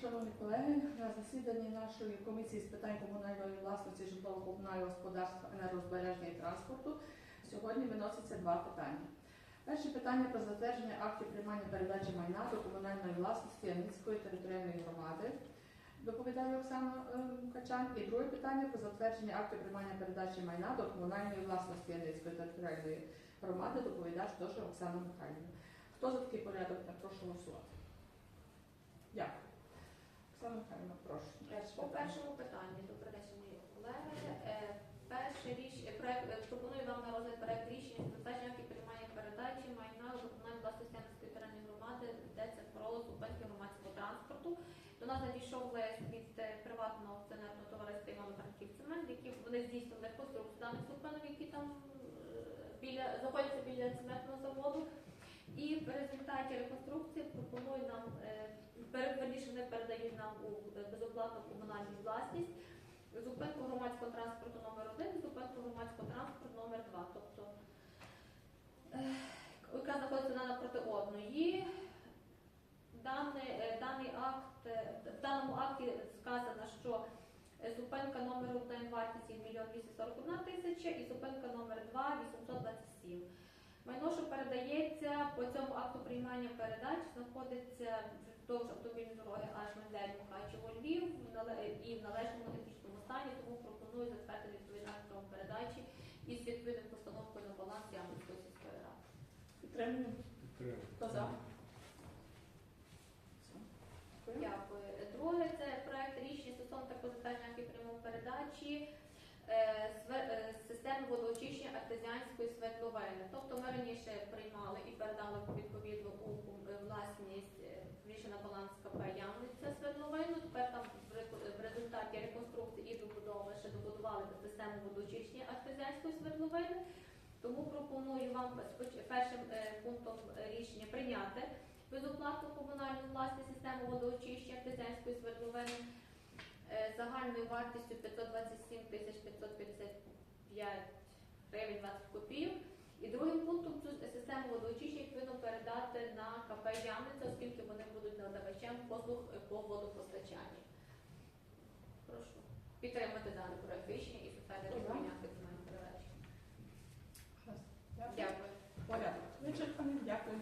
Шановні колеги, на засіданні нашої комісії з питань комунальної власності, житлово-комунального господарства, енергозбереження і транспорту сьогодні виноситься два питання. Перше питання про затвердження актів приймання передачі майна до комунальної власності Яницької територіальної громади. Доповідає Оксана е, Качан. І друге питання про затвердження актів приймання передачі майна до комунальної власності Яницької територіальної громади. Доповідач теж Оксана Михайлівна. Хто за такий порядок? Я прошу голосувати. Михайлівна, прошу. По першому питанню, добре день, шановні колеги. Е, Перше річ е, проект е, пропоную вам на розгляд проект рішення затвердження актів приймання передачі майна до комунальної власності територіальної громади, йдеться про зупинки громадського транспорту. До нас надійшов лист від е, приватного акціонерного товариства Івано Франківцемент, які вони здійснили реконструкцію даних зупинок, які там е, біля знаходяться біля цементного заводу. І в результаті реконструкції пропонують нам е, верніше вони передають нам у е, безоплатну комунальну власність зупинку громадського транспорту номер 1 і зупинку громадського транспорту номер 2 Тобто, е, яка знаходиться напроти одної. Даний, е, даний акт, в даному акті сказано, що зупинка номер 1 вартість 1 мільйон 241 тисяча і зупинка номер 2 827. Майно, що передається по цьому акту приймання передач, знаходиться вздовж автомобільної дороги аж Мендель Мукачево Львів і в належному технічному стані, тому пропоную затвердити відповідний акт передачі із відповідною постановкою на баланс Ямницької сільської ради. Підтримуємо. Хто за? Дякую. Друге це проект рішення стосовно такого затвердження актів прямої передачі е, е, системи водоочищення артезіанської свердловини. Тобто ми раніше приймали і передали відповідно у е, власність е, більше на баланс КП Ямниця свердловину. Тепер там в реку- в результаті реконструкції і добудови ще добудували водоочищення артезіанської свердловини. Тому пропоную вам першим е, пунктом е, рішення прийняти безоплатну комунальну власність систему водоочищення артезіанської свердловини е, загальною вартістю 527 тисяч 555 гривень 20 копійок. І другим пунктом цю систему водоочищення відповідно передати на КП Ямниця, оскільки вони будуть надавачем послуг по водопостачанню. Прошу підтримати даний проект рішення підставі прийняти з мене. Дякую. Дякую. Вичерпаним дякую.